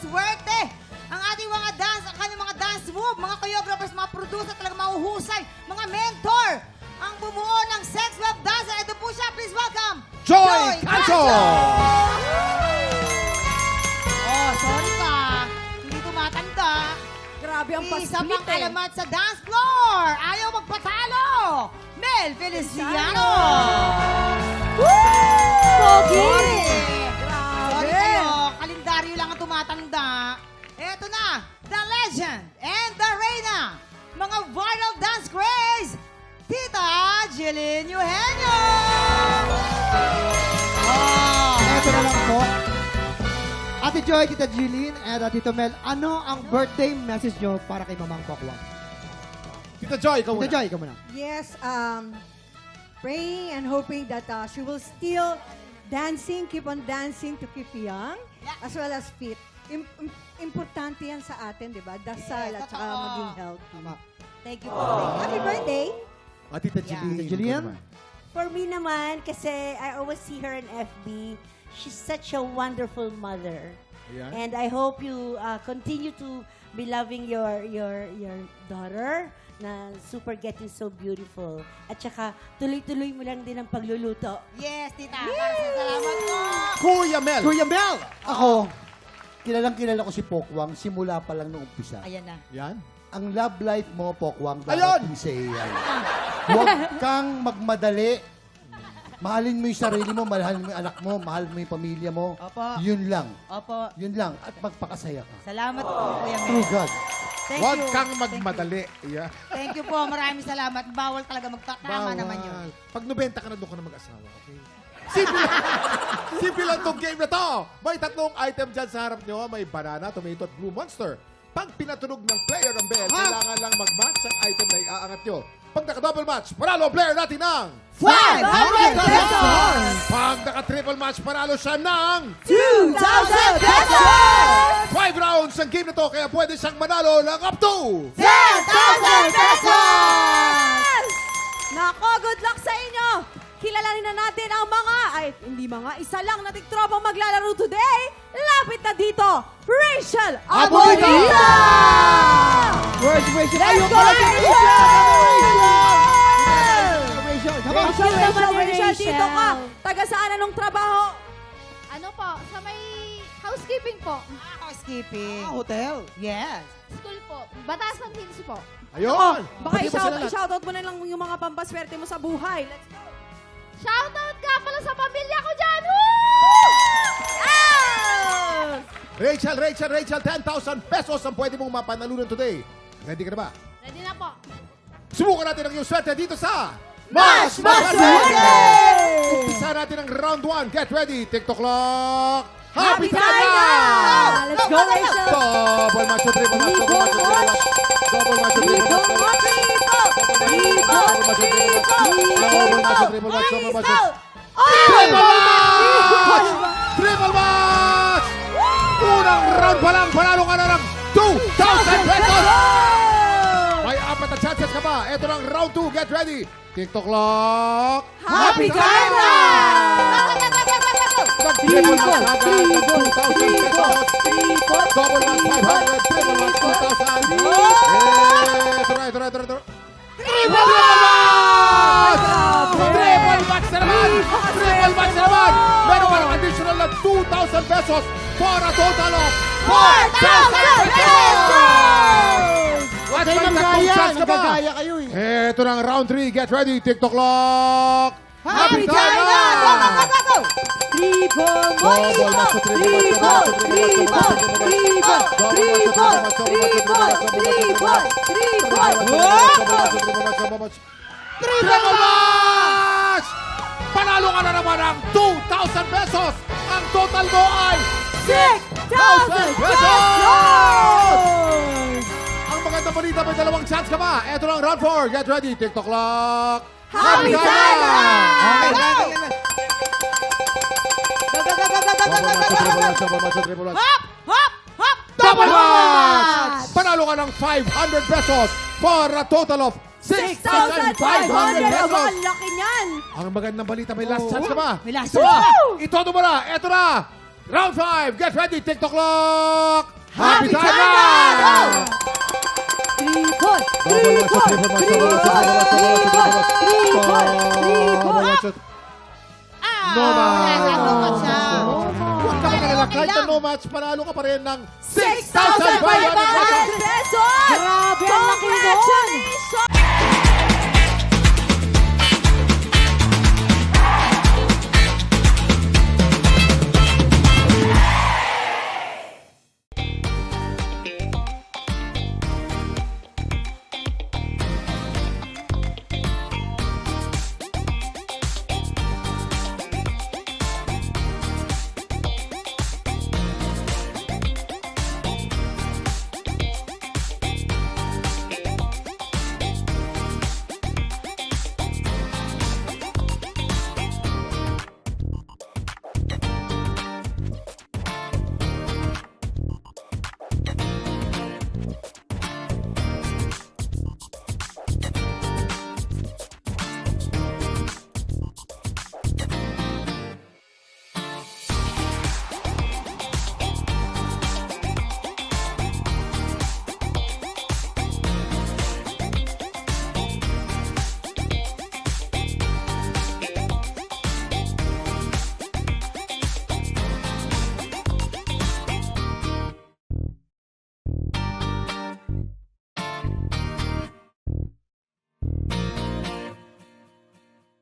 swerte. Ang ating mga dance, ang kanyang mga dance move, mga choreographers, mga producer, talaga mahuhusay, mga mentor. Ang bumuo ng Sex Web Dancer. Ito po siya, please welcome. Joy Cancho! Oh, sorry ka. Hindi tumatanda. Grabe ang Isa pasplit pang eh. alamat sa dance floor. Ayaw magpatalo. Mel Feliciano. Mga viral dance craze. Tita Jillian Eugenio. Oh. Ito na lang po. Ate Joy, Tita Jeline, at Tito Mel, ano ang birthday message nyo para kay Mamang Pokwang? Tita Joy, ikaw Tita muna. Joy, ikaw muna. Yes, um, praying and hoping that uh, she will still dancing, keep on dancing to keep young, as well as fit. Im- im- importante yan sa atin, di ba? Dasal at saka maging healthy. Tama. Thank you po. Thank you. Happy birthday! Ah, Tita Jillian. Tita Jillian? For me naman, kasi I always see her in FB, she's such a wonderful mother. Ayan. And I hope you uh, continue to be loving your your your daughter na super getting so beautiful. At saka, tuloy-tuloy mo lang din ang pagluluto. Yes, tita. Maraming salamat po. Kuya Mel. Kuya Mel! Ako, kilalang kilala ko si Pokwang simula pa lang nung umpisa. Ayan na. Yan. Ang love life mo, Pokwang, Ayun! sa iyan. Huwag kang magmadali. Mahalin mo yung sarili mo, mahalin mo yung anak mo, mahal mo yung pamilya mo. Opo. Yun lang. Opo. Yun lang. At magpakasaya ka. Salamat po, Kuya Mel. True God. Thank Huwag you. kang Thank you. magmadali. Yeah. Thank you po. Maraming salamat. Bawal talaga magtatama naman yun. Pag nubenta ka na, doon ka na mag-asawa. Okay? Simple lang. Simple lang tong game na to. May tatlong item dyan sa harap nyo. May banana, tomato at blue monster. Pag pinatunog ng player ng bell, kailangan lang mag-match ang item na iaangat nyo. Pag naka-double match, panalo ang player natin ng 500 pesos! Pag naka-triple match, panalo siya ng 2,000 pesos! 5 rounds ang game na to. Kaya pwede siyang manalo ng up to 10,000 pesos! Nako, good luck sa inyo! Kilalanin na natin ang mga, ay hindi mga, isa lang nating tropang maglalaro today. Lapit na dito, Rachel! Abonita! Where's Rachel? Let's go, Rachel! Rachel! Rachel! Come on! Rachel, Rachel, naman, Rachel. Rachel, dito ka. Taga saan anong trabaho? Ano po, sa may housekeeping po. Housekeeping. Ah, hotel. Yes. School po. Batas ng Hills po. Ayun! Baka Pati ba i-shout, sila lahat? i-shoutout mo na lang yung mga pampaswerte mo sa buhay. Let's go. Shoutout nga pala sa pamilya ko dyan! Woo! Rachel, Rachel, Rachel, 10,000 pesos ang pwede mong mapanalunan today. Ready ka na ba? Ready na po. Subukan natin ang iyong swerte dito sa Mas Maswerte! Umpisa natin ang round 1. Get ready. TikTok clock. Happy Happy time time na! Let's go, Rachel! Double match, triple match, double Unang round pa lang, panalo ka na ng 2,000 pesos! May apat na chances ka pa. Ito ng round 2. Get ready. TikTok clock. Happy time na! Agad ng 2,000 pesos. Double match 500. Triple match 2,000. Eh, ito na, ito na, ito na, ito na. Triple match! Triple match na naman! Triple match na naman! Meron ka ng additional na 2,000 pesos for a total of 4,000 pesos! At ka pa. Nanggagaya kayo eh. Ito na ang round 3. Get ready. TikTok clock. Happy time na! Go, go, go, go, go! Match, double match, double match, double match, double match. Triple match! Panalo ka na naman ng 2,000 pesos! Ang total mo ay 6,000 pesos! Ang magandang balita, may dalawang chance ka pa. Ito lang, round 4. Get ready. TikTok clock. Happy time! Okay. Go. Hop! Hop! Hop! Double match! Panalo ka ng 500 pesos for a total of 6,500 6,500! Aba, pesos. ang laki niyan! Ang magandang balita, may last chance ka pa. May last Ito chance na. ka. Itodo mo na. Ito na. Round 5. Get ready. TikTok clock. Happy time time now. na! Tripod! Shot, double one shot. Ah, No match. Huwag ka magalala. Kahit na no match, panalo ka pa rin ng 6,500 6,500 Grabe, ang laki nun! Congratulations!